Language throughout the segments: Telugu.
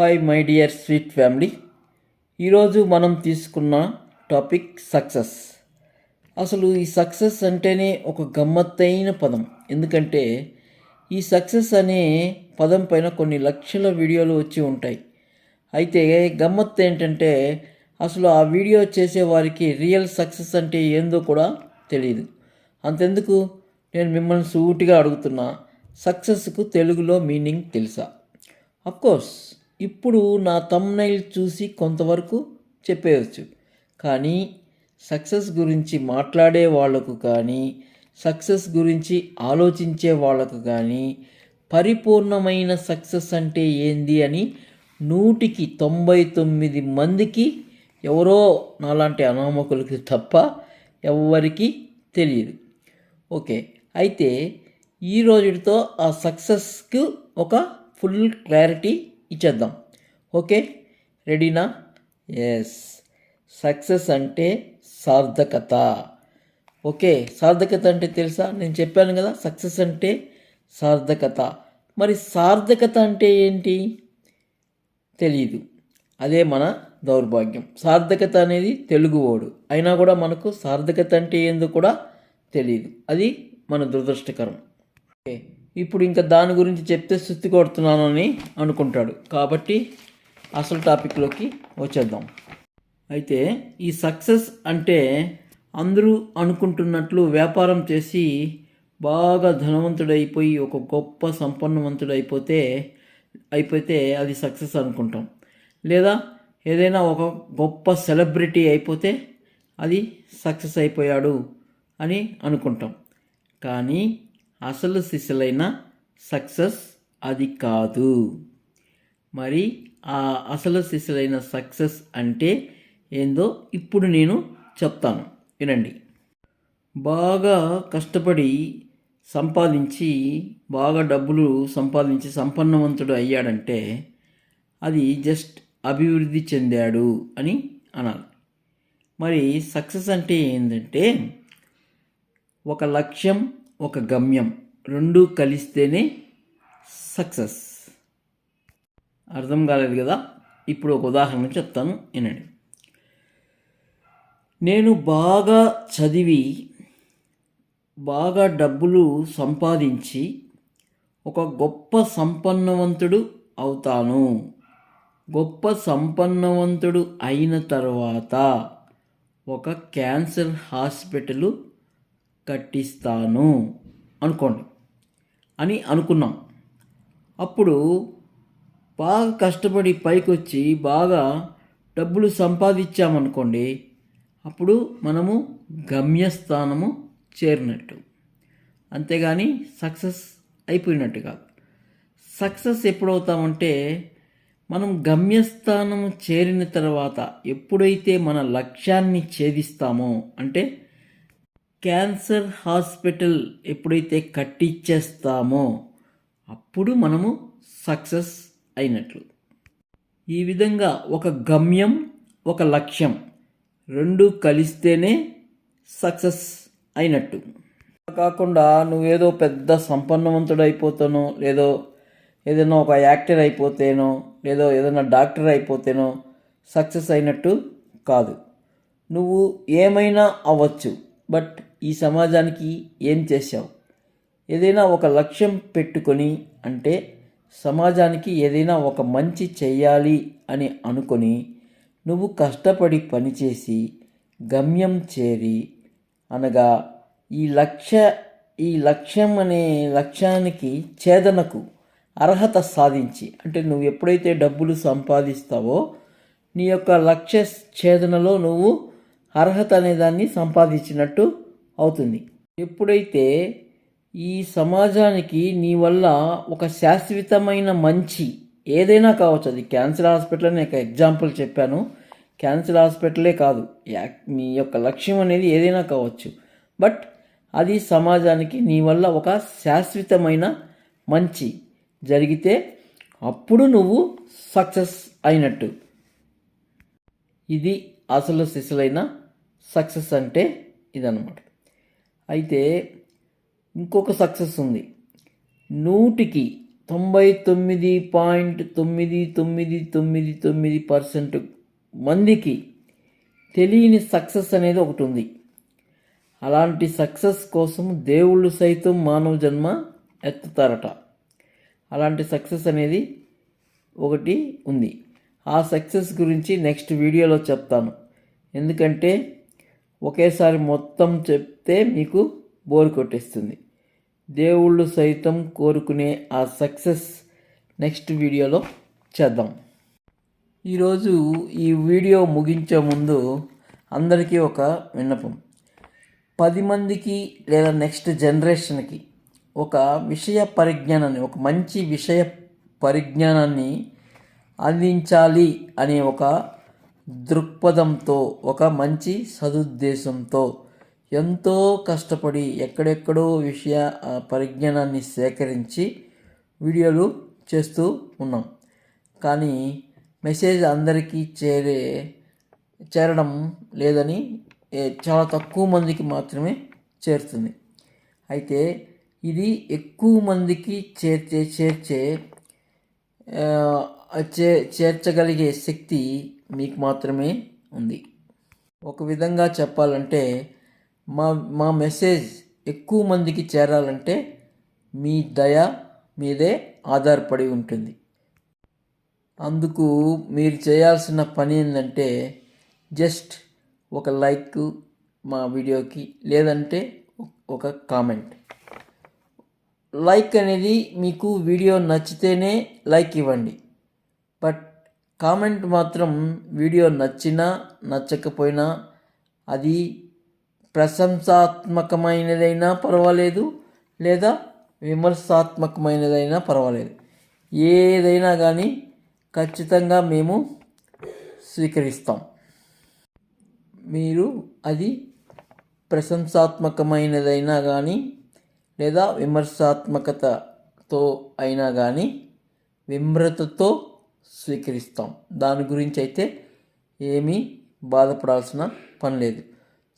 Hi my dear sweet family ఈరోజు మనం తీసుకున్న టాపిక్ సక్సెస్. అసలు ఈ సక్సెస్ అంటేనే ఒక గమ్మత్తైన పదం. ఎందుకంటే ఈ సక్సెస్ అనే పదం పైన కొన్ని లక్షల వీడియోలు వచ్చి ఉంటాయి. అయితే గమ్మత్తు ఏంటంటే అసలు ఆ వీడియో చేసే వారికి రియల్ సక్సెస్ అంటే ఏందో కూడా తెలియదు అంతెందుకు? నేను మిమ్మల్ని సూటిగా అడుగుతున్నా. సక్సెస్కు తెలుగులో మీనింగ్ తెలుసా? అఫ్కోర్స్ ఇప్పుడు నా తమ్నైల్ చూసి కొంతవరకు చెప్పేయచ్చు. కానీ సక్సెస్ గురించి మాట్లాడే వాళ్ళకు కానీ సక్సెస్ గురించి ఆలోచించే వాళ్ళకు కానీ పరిపూర్ణమైన సక్సెస్ అంటే ఏంది అని నూటికి తొంభై తొమ్మిది మందికి ఎవరో నాలాంటి అనామకులకి తప్ప ఎవరికి తెలియదు. ఓకే అయితే ఈ రోజుతో ఆ సక్సెస్కు ఒక ఫుల్ క్లారిటీ ఇచ్చేద్దాం. ఓకే? రెడీనా? ఎస్ సక్సెస్ అంటే సార్థకత. ఓకే? సార్థకత అంటే తెలుసా? నేను చెప్పాను కదా సక్సెస్ అంటే సార్థకత. మరి సార్థకత అంటే ఏంటి? తెలియదు అదే మన దౌర్భాగ్యం. సార్థకత అనేది తెలుగు ఓడు అయినా కూడా మనకు సార్థకత అంటే ఏందో కూడా తెలియదు అది మన దురదృష్టకరం. ఓకే? ఇప్పుడు ఇంకా దాని గురించి చెప్తే సుత్తి కొడుతున్నానని అనుకుంటాడు. కాబట్టి అసలు టాపిక్లోకి వచ్చేద్దాం. అయితే ఈ సక్సెస్ అంటే అందరూ అనుకుంటున్నట్లు వ్యాపారం చేసి బాగా ధనవంతుడైపోయి ఒక గొప్ప సంపన్నవంతుడు అయిపోతే అయిపోతే అది సక్సెస్ అనుకుంటాం. లేదా ఏదైనా ఒక గొప్ప సెలబ్రిటీ అయిపోతే అది సక్సెస్ అయిపోయాడు అని అనుకుంటాం. కానీ అసలు సిసలైన సక్సెస్ అది కాదు. మరి ఆ అసలు సిసలైన సక్సెస్ అంటే ఏందో ఇప్పుడు నేను చెప్తాను. వినండి. బాగా కష్టపడి సంపాదించి బాగా డబ్బులు సంపాదించి సంపన్నవంతుడు అయ్యాడంటే అది జస్ట్ అభివృద్ధి చెందాడు అని అనాలి. మరి సక్సెస్ అంటే ఏంటంటే ఒక లక్ష్యం ఒక గమ్యం. రెండు కలిస్తేనే సక్సెస్. అర్థం కాలేదు కదా? ఇప్పుడు ఒక ఉదాహరణ చెప్తాను వినండి. నేను బాగా చదివి బాగా డబ్బులు సంపాదించి ఒక గొప్ప సంపన్నవంతుడు అవుతాను. గొప్ప సంపన్నవంతుడు అయిన తర్వాత ఒక క్యాన్సర్ హాస్పిటల్ కట్టిస్తాను అనుకోండి. అని అనుకున్నాం. అప్పుడు బాగా కష్టపడి పైకి వచ్చి బాగా డబ్బులు సంపాదించామనుకోండి అప్పుడు మనము గమ్యస్థానము చేరినట్టు. అంతేగాని సక్సెస్ అయిపోయినట్టు కాదు. సక్సెస్ ఎప్పుడవుతామంటే మనం గమ్యస్థానము చేరిన తర్వాత ఎప్పుడైతే మన లక్ష్యాన్ని ఛేదిస్తామో అంటే క్యాన్సర్ హాస్పిటల్ ఎప్పుడైతే కట్టించేస్తామో అప్పుడు మనము సక్సెస్ అయినట్లు. ఈ విధంగా ఒక గమ్యం ఒక లక్ష్యం రెండు కలిస్తేనే సక్సెస్ అయినట్టు. కాకుండా నువ్వేదో పెద్ద సంపన్నవంతుడు అయిపోతానో లేదో ఏదైనా ఒక యాక్టర్ అయిపోతేనో లేదో ఏదైనా డాక్టర్ అయిపోతేనో సక్సెస్ అయినట్టు కాదు. నువ్వు ఏమైనా అవ్వచ్చు. బట్ ఈ సమాజానికి ఏం చేశావు? ఏదైనా ఒక లక్ష్యం పెట్టుకొని అంటే సమాజానికి ఏదైనా ఒక మంచి చేయాలి అని అనుకొని నువ్వు కష్టపడి పనిచేసి గమ్యం చేరి అనగా ఈ లక్ష్య ఈ లక్ష్యం అనే లక్ష్యానికి ఛేదనకు అర్హత సాధించి అంటే నువ్వు ఎప్పుడైతే డబ్బులు సంపాదిస్తావో నీ యొక్క లక్ష్య ఛేదనలో నువ్వు అర్హత అనే దాన్ని సంపాదించినట్టు అవుతుంది. ఎప్పుడైతే ఈ సమాజానికి నీ వల్ల ఒక శాశ్వతమైన మంచి ఏదైనా కావచ్చు అది క్యాన్సర్ హాస్పిటల్ నేను ఎగ్జాంపుల్ చెప్పాను. క్యాన్సర్ హాస్పిటలే కాదు మీ యొక్క లక్ష్యం అనేది ఏదైనా కావచ్చు. బట్ అది సమాజానికి నీ వల్ల ఒక శాశ్వతమైన మంచి జరిగితే అప్పుడు నువ్వు సక్సెస్ అయినట్టు. ఇది అసలు సిసలైన సక్సెస్ అంటే ఇదన్నమాట. అయితే ఇంకొక సక్సెస్ ఉంది. నూటికి తొంభై తొమ్మిది పాయింట్ తొమ్మిది తొమ్మిది తొమ్మిది తొమ్మిది పర్సెంట్ మందికి తెలియని సక్సెస్ అనేది ఒకటి ఉంది. అలాంటి సక్సెస్ కోసం దేవుళ్ళు సైతం మానవ జన్మ ఎత్తుతారట. అలాంటి సక్సెస్ అనేది ఒకటి ఉంది. ఆ సక్సెస్ గురించి నెక్స్ట్ వీడియోలో చెప్తాను. ఎందుకంటే ఒకేసారి మొత్తం చెప్తే మీకు బోర్ కొట్టేస్తుంది. దేవుళ్ళు సైతం కోరుకునే ఆ సక్సెస్ నెక్స్ట్ వీడియోలో చేద్దాం. ఈరోజు ఈ వీడియో ముగించే ముందు అందరికీ ఒక విన్నపం. పది మందికి లేదా నెక్స్ట్ జనరేషన్కి ఒక విషయ పరిజ్ఞానాన్ని ఒక మంచి విషయ పరిజ్ఞానాన్ని అందించాలి అనే ఒక దృక్పథంతో ఒక మంచి సదుద్దేశంతో ఎంతో కష్టపడి ఎక్కడెక్కడో విషయ పరిజ్ఞానాన్ని సేకరించి వీడియోలు చేస్తూ ఉన్నాం. కానీ మెసేజ్ అందరికీ చేరే చేరడం లేదని చాలా తక్కువ మందికి మాత్రమే చేరుతుంది. అయితే ఇది ఎక్కువ మందికి చేర్చే చేర్చే చే చేర్చగలిగే శక్తి మీకు మాత్రమే ఉంది. ఒక విధంగా చెప్పాలంటే మా మా మెసేజ్ ఎక్కువ మందికి చేరాలంటే మీ దయ మీదే ఆధారపడి ఉంటుంది. అందుకు మీరు చేయాల్సిన పని ఏంటంటే జస్ట్ ఒక లైక్ మా వీడియోకి లేదంటే ఒక కామెంట్. లైక్ అనేది మీకు వీడియో నచ్చితేనే లైక్ ఇవ్వండి. బట్ కామెంట్ మాత్రం వీడియో నచ్చినా నచ్చకపోయినా అది ప్రశంసాత్మకమైనదైనా పర్వాలేదు లేదా విమర్శాత్మకమైనదైనా పర్వాలేదు. ఏదైనా కానీ ఖచ్చితంగా మేము స్వీకరిస్తాం. మీరు అది ప్రశంసాత్మకమైనదైనా కానీ లేదా విమర్శాత్మకతతో అయినా కానీ విమ్రతతో స్వీకరిస్తాం. దాని గురించి అయితే ఏమీ బాధపడాల్సిన పని లేదు.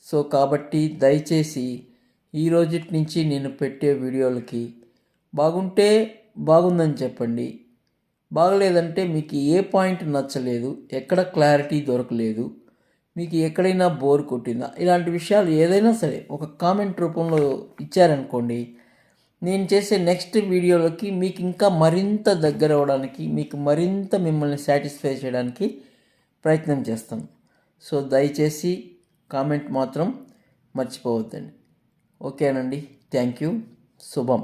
సో కాబట్టి దయచేసి ఈ నుంచి నేను పెట్టే వీడియోలకి బాగుంటే బాగుందని చెప్పండి. బాగలేదంటే మీకు ఏ పాయింట్ నచ్చలేదు ఎక్కడ క్లారిటీ దొరకలేదు మీకు ఎక్కడైనా బోర్ కొట్టిందా ఇలాంటి విషయాలు ఏదైనా సరే ఒక కామెంట్ రూపంలో ఇచ్చారనుకోండి నేను చేసే నెక్స్ట్ వీడియోలోకి మీకు ఇంకా మరింత దగ్గర అవ్వడానికి మీకు మరింత మిమ్మల్ని సాటిస్ఫై చేయడానికి ప్రయత్నం చేస్తాను. సో దయచేసి కామెంట్ మాత్రం మర్చిపోవద్దండి. ఓకేనండి థ్యాంక్ యూ శుభం